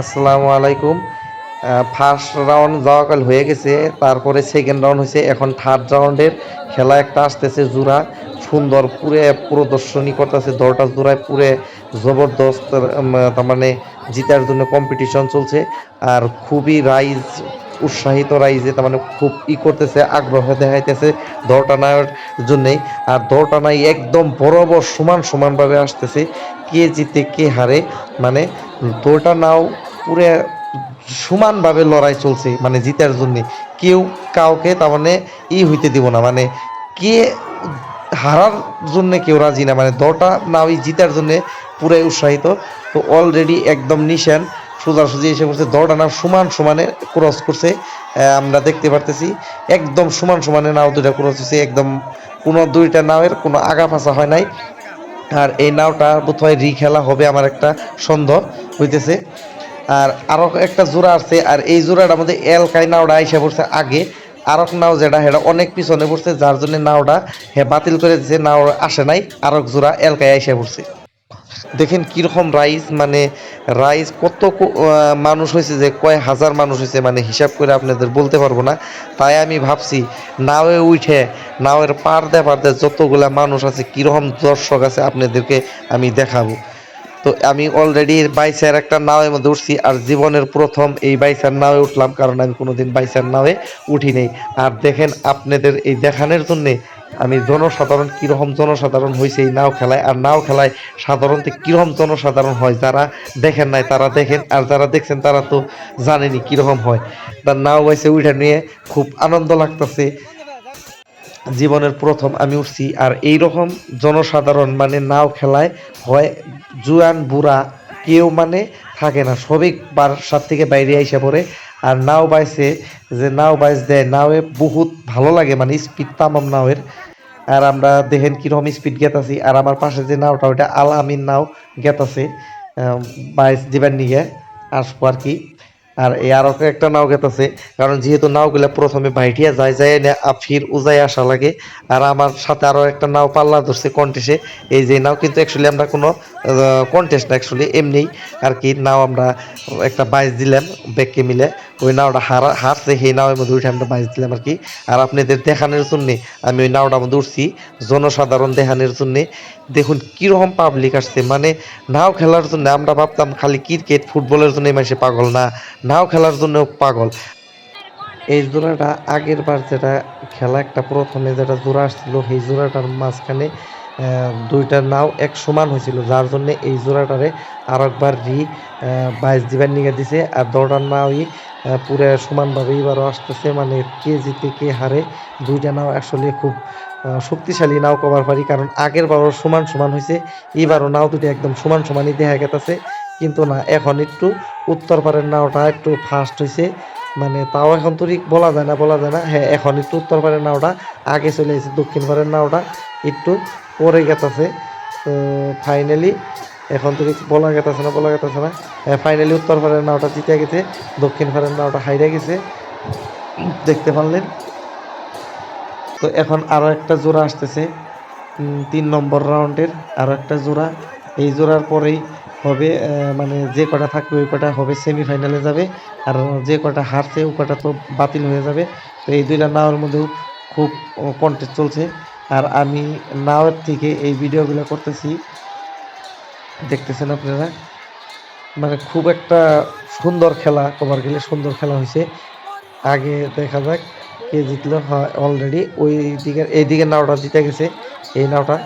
আসসালামু আলাইকুম। First round যাওয়াকাল হয়ে গেছে, তারপরে সেকেন্ড রাউন্ড হয়েছে, এখন থার্ড রাউন্ডের খেলা একটা আসতেছে জোড়া সুন্দর পুরে পুরো প্রদর্শনী করতেছে দলটা জোড়ায় পুরে জবরদস্ত তার মানে জিতার জন্য কম্পিটিশন চলছে, আর খুবই রাইজ, উৎসাহিত রাইজে তার মানে খুব ই করতেছে, আগ্রহ দেখাইতেছে দলটা নেওয়ার জন্যেই, আর দলটা নাই একদম বরাবর সমান সমানভাবে আসতেছে, কে জিতে কে হারে মানে দলটা নাও পুরে সমানভাবে লড়াই চলছে মানে জিতার জন্য। কেউ কাউকে তার মানে ই হইতে দিব না মানে কে হারার জন্য কেউ রাজি না মানে দটা দলটা নাওই জিতার জন্য পুরাই উৎসাহিত। তো অলরেডি একদম নিশান, সোজাসুজি এসে করছে দলটা নাও সমান সমানে ক্রস করছে আমরা দেখতে পারতেছি। একদম সমান সমানে নাও দুইটা ক্রস হচ্ছে একদম কোনো দুইটা নাওয়ের কোনো আগা পাছা হয় নাই। আর এই নাওটা বোধহয় রি খেলা হবে আমার একটা সন্দেহ হইতেছে। আর আরও একটা জোড়া আছে, আর এই জোড়াটার মধ্যে এলকাই নাওটা আইসা পড়ছে আগে। আরক নাও যেটা, সেটা অনেক পিছনে পড়ছে, যার জন্য নাওটা হ্যাঁ বাতিল করে দিছে, নাও আসে নাই, আরক জোড়া এলকাই আইসা পড়ছে। দেখেন কীরকম রাইস মানে রাইস কত মানুষ হয়েছে যে কয় হাজার মানুষ হয়েছে মানে হিসাব করে আপনাদের বলতে পারব না। তাই আমি ভাবছি, নাওয়ে উঠে, নাওয়ের পার দে পার দে যতগুলা মানুষ আছে, কীরকম দর্শক আছে, আপনাদেরকে আমি দেখাবো। তো আমি অলরেডি বাইসের একটা নাওয়ের মধ্যে উঠছি আর জীবনের প্রথম এই বাইসের নাওয়ে উঠলাম, কারণ আমি কোনোদিন বাইসের নাওয়ে উঠি নেই। আর দেখেন আপনাদের এই দেখানোর জন্যে আমি জনসাধারণ, কীরকম জনসাধারণ হয়েছে এই নাও খেলায়। আর নাও খেলায় সাধারণত কীরকম জনসাধারণ হয় যারা দেখেন নাই, তারা দেখেন। আর যারা দেখছেন, তারা তো জানেনি কীরকম হয়। তার নাও বাইসে উঠে নিয়ে খুব আনন্দ লাগতেছে। জীবনের প্রথম আমি উঠছি। আর এই রকম জনসাধারণ মানে নাও খেলায় হয়, জুয়ান, বুড়া, কেউ মানে থাকে না। সবই বাসার থেকে বাইরে আইসা পড়ে। আর নাও বাইসে যে নাও বাইস দেয়, নাওয়ে বহুত ভালো লাগে মানে স্পিড তামাম নাওয়ের। আর আমরা দেখেন কীরকম স্পিড গেতাছি আর আমার পাশে যে নাওটা ওটা আল আমিন নাও গেতাছে বাইস দিবার নিগে। আসব আর কি। আর আরও একটা নাও গেতাছে, কারণ যেহেতু নাওগুলা প্রথমে ভাইটিয়া যায় যায় না ফির উজাই আসা লাগে, আর আমার সাথে আরও একটা নাও পাল্লা ধরছে কন্টেস্টে এই যে নাও কিন্তু অ্যাকচুয়ালি আমরা কোনো কন্টেস্ট না অ্যাকচুয়ালি এমনি আর কি নাও আমরা একটা বাইশ দিলাম ব্যাগকে মিলে, ওই নাওটা হারা, হারছে, সেই নাওয়ের মধ্যে উঠে আমরা বাইশ দিলাম আর কি। আর আপনাদের দেখানোর জন্যে আমি ওই নাওটা মধ্যে উঠছি, জনসাধারণ দেখানোর জন্যে, দেখুন কীরকম পাবলিক আসছে মানে নাও খেলার জন্য আমরা ভাবতাম খালি ক্রিকেট ফুটবলের জন্য মানুষে পাগল না নাও খেলার জন্য পাগল। এই জোড়াটা আগের বার যেটা খেলা, একটা প্রথমে যেটা জোড়া আসছিল, সেই জোড়াটার মাঝখানে দুইটা নাও এক সমান হয়েছিল। যার জন্য এই জোড়াটারে আর একবার রি বাইশ দিবার নিয়ে দিছে। আর দৌড়ার নাওই পুরো সমানভাবে এবারও আসতেছে। মানে কে জিতে কে হারে দুইটা নাও আসলে খুব শক্তিশালী নাও কভার পারি। কারণ আগের বারও সমান সমান হয়েছে এবারও নাও দুটো একদম সমান সমানই দেখা গেছে কিন্তু না, এখন একটু উত্তর পারের নাওটা একটু ফাস্ট হয়েছে মানে তাও এখন তো বলা যায় না, বলা যায় না। হ্যাঁ এখন একটু উত্তর পারের নাওটা আগে চলে এসেছে, দক্ষিণ পারের নাওটা একটু পরে গেতেছে। তো ফাইনালি এখন তো বলা গেতেছে না, বলা গেতেছে না। হ্যাঁ ফাইনালি উত্তর পারের নাওটা জিতে গেছে, দক্ষিণ পারের নাওটা হাইরে গেছে। দেখতে পারলেন। তো এখন আরও একটা জোড়া আসতেছে তিন নম্বর রাউন্ডের আরও একটা জোড়া। এই জোড়ার পরেই হবে মানে যে কটা থাকবে ওই কটা হবে সেমিফাইনালে যাবে। আর যে কটা হারছে ওই কটা তো বাতিল হয়ে যাবে। তো এই দুইটা নাওয়ের মধ্যেও খুব কন্টেস্ট চলছে। আর আমি নাওয়ের থেকে এই ভিডিওগুলো করতেছি, দেখতেছেন আপনারা? মানে খুব একটা সুন্দর খেলা কভার গেলে সুন্দর খেলা হয়েছে। আগে দেখা যাক কে জিতলো, হয় অলরেডি ওই দিকের, এই দিকের নাওটা জিতে গেছে, এই নাওটা।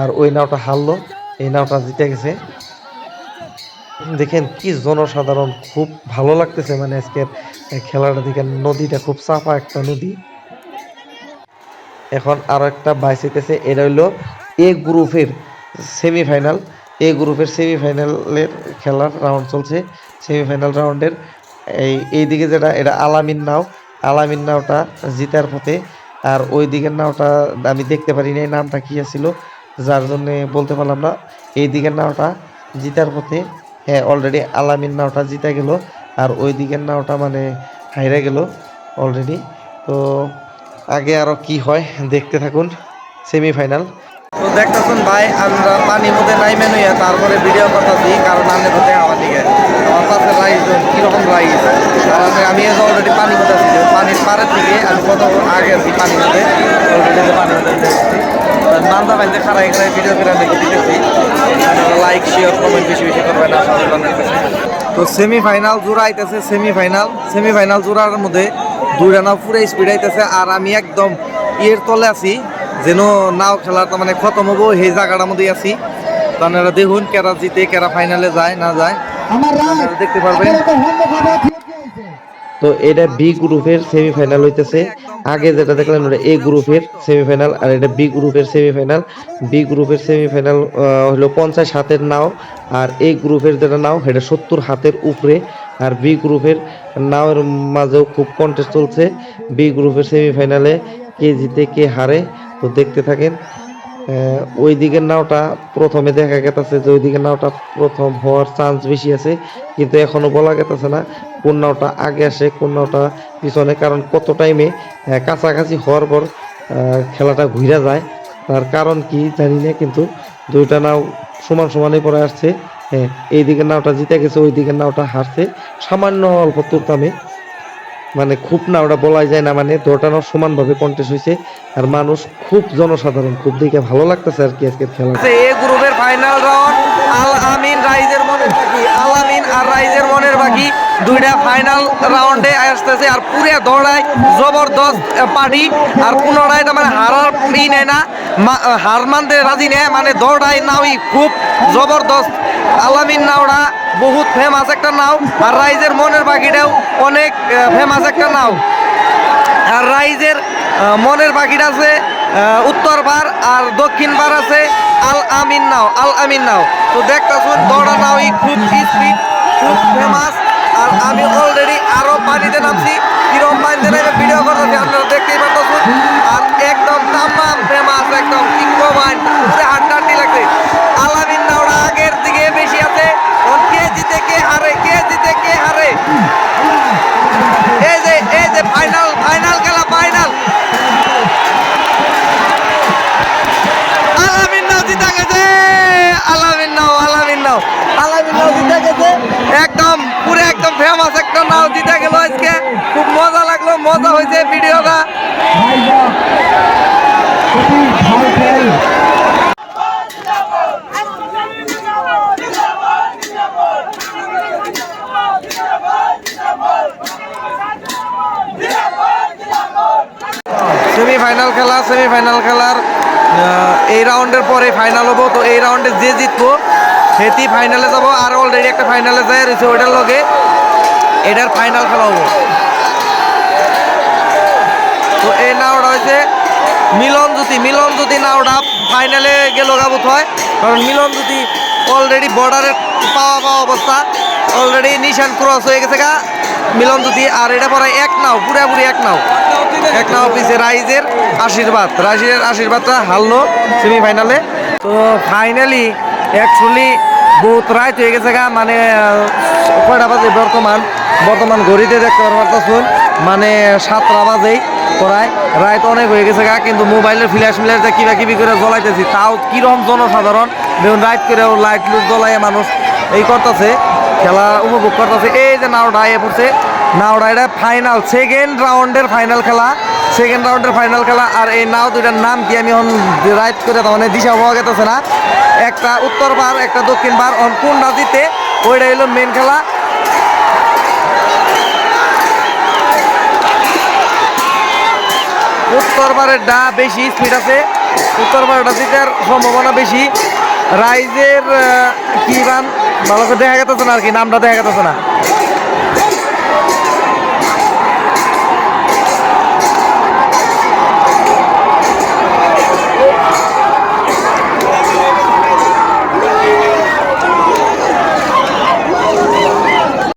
আর ওই নাওটা হারলো। এই নাওটা জিতে গেছে। দেখেন কি জনসাধারণ, খুব ভালো লাগতেছে মানে আজকের খেলাটা দেখে নদীটা খুব চাপা একটা নদী। এখন আরও একটা বাইসিতেছে এটা হইল এ গ্রুপের সেমিফাইনাল। এ গ্রুপের সেমিফাইনালের খেলার রাউন্ড চলছে। সেমিফাইনাল রাউন্ডের, এই এইদিকে যেটা, এটা আলামিন নাও। আলামিন নাওটা জিতার পথে। আর ওই দিকের নাওটা আমি দেখতে পারি এই নামটা কি ছিল যার জন্য বলতে পারলাম না, এই দিকের নাওটা জিতার পথে হ্যাঁ অলরেডি আলামিন নাওটা জিতে গেল, আর ওই দিকের নাওটা মানে হাইরে গেল অলরেডি তো আগে আরও কি হয়, দেখতে থাকুন সেমিফাইনাল তো দেখতেছেন ভাই, আমরা পানির মধ্যে নাইমে নইয়া তারপরে ভিডিও করতেছি কারণ আমি তো দেখা আমার দিকে। আমার পাশে রাইস আমি অলরেডি পানি মধ্যে আছি পানির পাড়ের থেকে আমি কত আগে পানির মধ্যে অলরেডি মধ্যে নান্দা বাইতে খারাপ এখানে ভিডিও করে দেখে দিতেছি। লাইক শেয়ার কমেন্ট বেশি বেশি করবেন। তো সেমিফাইনাল জোড়া আইতেছে সেমিফাইনাল সেমিফাইনাল জোড়ার মধ্যে দুই নাও পুরো স্পিড আইতেছে আর আমি একদম ইয়ের তলে আছি যেন নাও খেলাটা মানে খতম হব সেই জায়গাটার মধ্যে আছি। আপনারা দেখুন কেরা জিতে কেরা ফাইনালে যায় না যায়। দেখতে পারবেন। তো এটা বি গ্রুপের সেমিফাইনাল হইতেছে। আগে যেটা দেখলেন ওটা এ গ্রুপের সেমিফাইনাল আর এটা বি গ্রুপের সেমিফাইনাল বি গ্রুপের সেমিফাইনাল হলো পঞ্চাশ হাতের নাও আর এ গ্রুপের যেটা নাও, সেটা সত্তর হাতের উপরে। আর বি গ্রুপের নাওয়ের মাঝেও খুব কন্টেস্ট চলছে। বি গ্রুপের সেমিফাইনালে কে জিতে, কে হারে। তো দেখতে থাকেন ওই দিকের নাওটা প্রথমে দেখা গেতেছে যে ওই দিকের নাওটা প্রথম হওয়ার চান্স বেশি আছে, কিন্তু এখনও বলা গেতেছে না কোন নাওটা আগে আসে, কোন নাওটা পিছনে, কারণ কত টাইমে কাছাকাছি হওয়ার পর খেলাটা ঘুরে যায়। তার কারণ কি জানি না, কিন্তু দুইটা নাও সমান সমানে পরে আসছে। হ্যাঁ এই দিকের নাওটা জিতে গেছে ওই দিকের নাওটা হারছে। সামান্য অল্প তুরতামে মানে খুব না ওটা বলাই যায় না মানে দোটানো সমানভাবে কন্টেস্ট হয়েছে আর মানুষ খুব জনসাধারণ, খুব দেখে ভালো লাগতেছে আর কি আজকের খেলা। এ গ্রুপের ফাইনাল রাউন্ড আল আমিন রাইজের মনের বাকি, আল আমিন আর রাইজের মনের বাকি। দুইটা ফাইনাল রাউন্ডে আসতেছে আর পুরে দৌড়ায় জবরদস্ত পার্টি আর পুনরায় তার মানে হারার ই নেয় না হার মানতে রাজি নেয় মানে দৌড়ায় নাওই খুব জবরদস্ত। আলামিন নাওটা বহুত ফেমাস একটা নাও, আর রাইজের মনের বাকিটাও অনেক ফেমাস একটা নাও। আর রাইজের মনের পাখিটা আছে উত্তর বার আর দক্ষিণ পার আছে আল আমিন নাও, আল আমিন নাও। তো দেখতেছুন, দৌড়া নাও খুব স্পিড খুব ফেমাস আর আমি অলরেডি আরও পানিতে নামছি, কিরম পানিতে নেমে ভিডিও করতেছি, আপনারা দেখতেই পাচ্ছেন আর একদম তামাম ফেমাস একদম কিংবা মাইন্ড পুরো হাড্ডা হাড্ডি লাগছে আলামিন নাওটা আগের দিকে বেশি আছে ওর কে জিতে কে হারে কে জিতে কে হারে এই যে এই যে ফাইনাল ফাইনাল খেলা ফাইনাল আলামিন নাও জিতে গেছে আলামিন নাও আলামিন নাও আলামিন নাও জিতে গেছে একদম পুরো একদম ফেমাস একটা নাও জিতে গেল আজকে খুব মজা লাগল মজা হয়েছে ভিডিওটা সেমিফাইনাল খেলা সেমিফাইনাল খেলার এই রাউন্ডের পরে ফাইনাল হব। তো এই রাউন্ডে যে জিতবো, সেটি ফাইনালে যাব। আর অলরেডি একটা ফাইনালে যায় রয়েছে ওইটার লগে এটার ফাইনাল খেলা হব। তো এই নাওটা হয়েছে মিলন জ্যোতি। মিলন জ্যোতি নাওটা ফাইনালে গেল গাবুত হয়। কারণ মিলন জ্যোতি অলরেডি বর্ডারে পাওয়া পাওয়া অবস্থা। অলরেডি নিশান ক্রস হয়ে গেছে গা মিলন জ্যোতি। আর এটা পরে এক নাও, পুরাপুরি এক নাও। এক নাও পিছে রাইজের আশীর্বাদ। রাইজের আশীর্বাদটা হারলো সেমিফাইনালে তো ফাইনালি অ্যাকচুয়ালি বহুত রাইট হয়ে গেছে গা মানে কয়টা বাজে বর্তমান? বর্তমান ঘড়িতে দেখতে পারতেছুন মানে সাতটা বাজেই প্রায়। রাত অনেক হয়ে গেছে গা, কিন্তু মোবাইলের ফ্ল্যাশ যে কিবা কিবি করে জ্বলাইতেছি। তাও কিরম জনসাধারণ, দেখুন রাইট করে লাইট লুট জ্বলাই মানুষ এই করতেছে, খেলা উপভোগ করতেছে। এই যে নাওডা এ পড়ছে নাওডা এটা ফাইনাল সেকেন্ড রাউন্ডের ফাইনাল খেলা। সেকেন্ড রাউন্ডের ফাইনাল খেলা, আর এই নাও দুইটার নাম কি আমি এখন রাইট করে তার মানে দিশা পাওয়া গেতেছে না। একটা উত্তর বার, একটা দক্ষিণ বার, অন কোনটা জিতে, ওইটা হলো মেন খেলা। উত্তর পারের ডা বেশি স্পিড আছে, উত্তর পারেরটা জিতার সম্ভাবনা বেশি। রাইজের কি গান ভালো করে দেখা গেতেছে না আর কি, নামটা দেখা গেতেছে না।